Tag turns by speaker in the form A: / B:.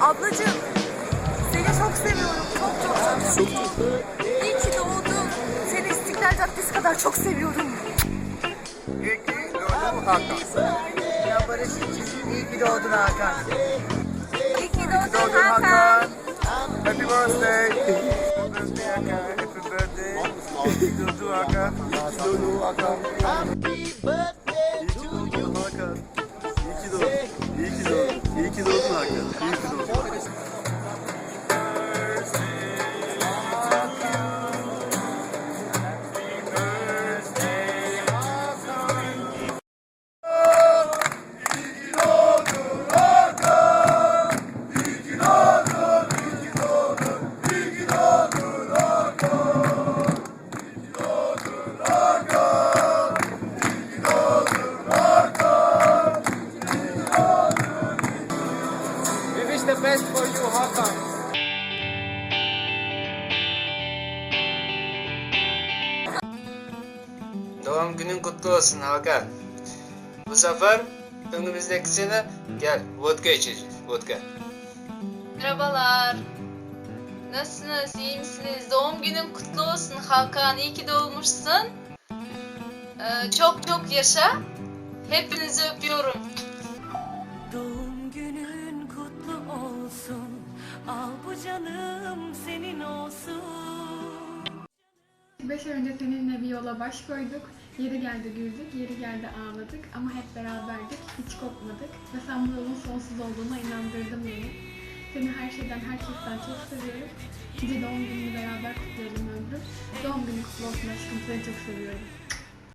A: Ablacığım seni çok seviyorum. Çok çok çok. İyi ki doğdun. Seni İstiklal Caddesi kadar çok seviyorum.
B: İyi ki doğdun Hakan. Ya Barış için iyi ki doğdun Hakan.
A: İyi ki
B: Doğdun
A: Hakan.
B: Happy birthday. Happy birthday Hakan. Happy birthday. İyi ki doğdun Hakan. İyi ki doğdun Hakan.
C: Wish the best for you, Hakan.
D: Doğum günün kutlu olsun Hakan. Bu sefer önümüzdeki sene gel vodka içeceğiz. Vodka.
E: Merhabalar. Nasılsınız? İyi misiniz? Doğum günün kutlu olsun Hakan. İyi ki doğmuşsun. Ee, çok çok yaşa. Hepinizi öpüyorum.
F: Doğum günün kutlu olsun. Al bu canım senin olsun.
G: Beş ay önce seninle bir yola baş koyduk. Yeri geldi güldük, yeri geldi ağladık ama hep beraberdik, hiç kopmadık. Ve sen bu yolun sonsuz olduğuna inandırdın beni. Seni her şeyden, herkesten çok seviyorum. Nice doğum gününü beraber kutlayalım ömrüm. Doğum günün kutlu olsun aşkım, seni çok seviyorum.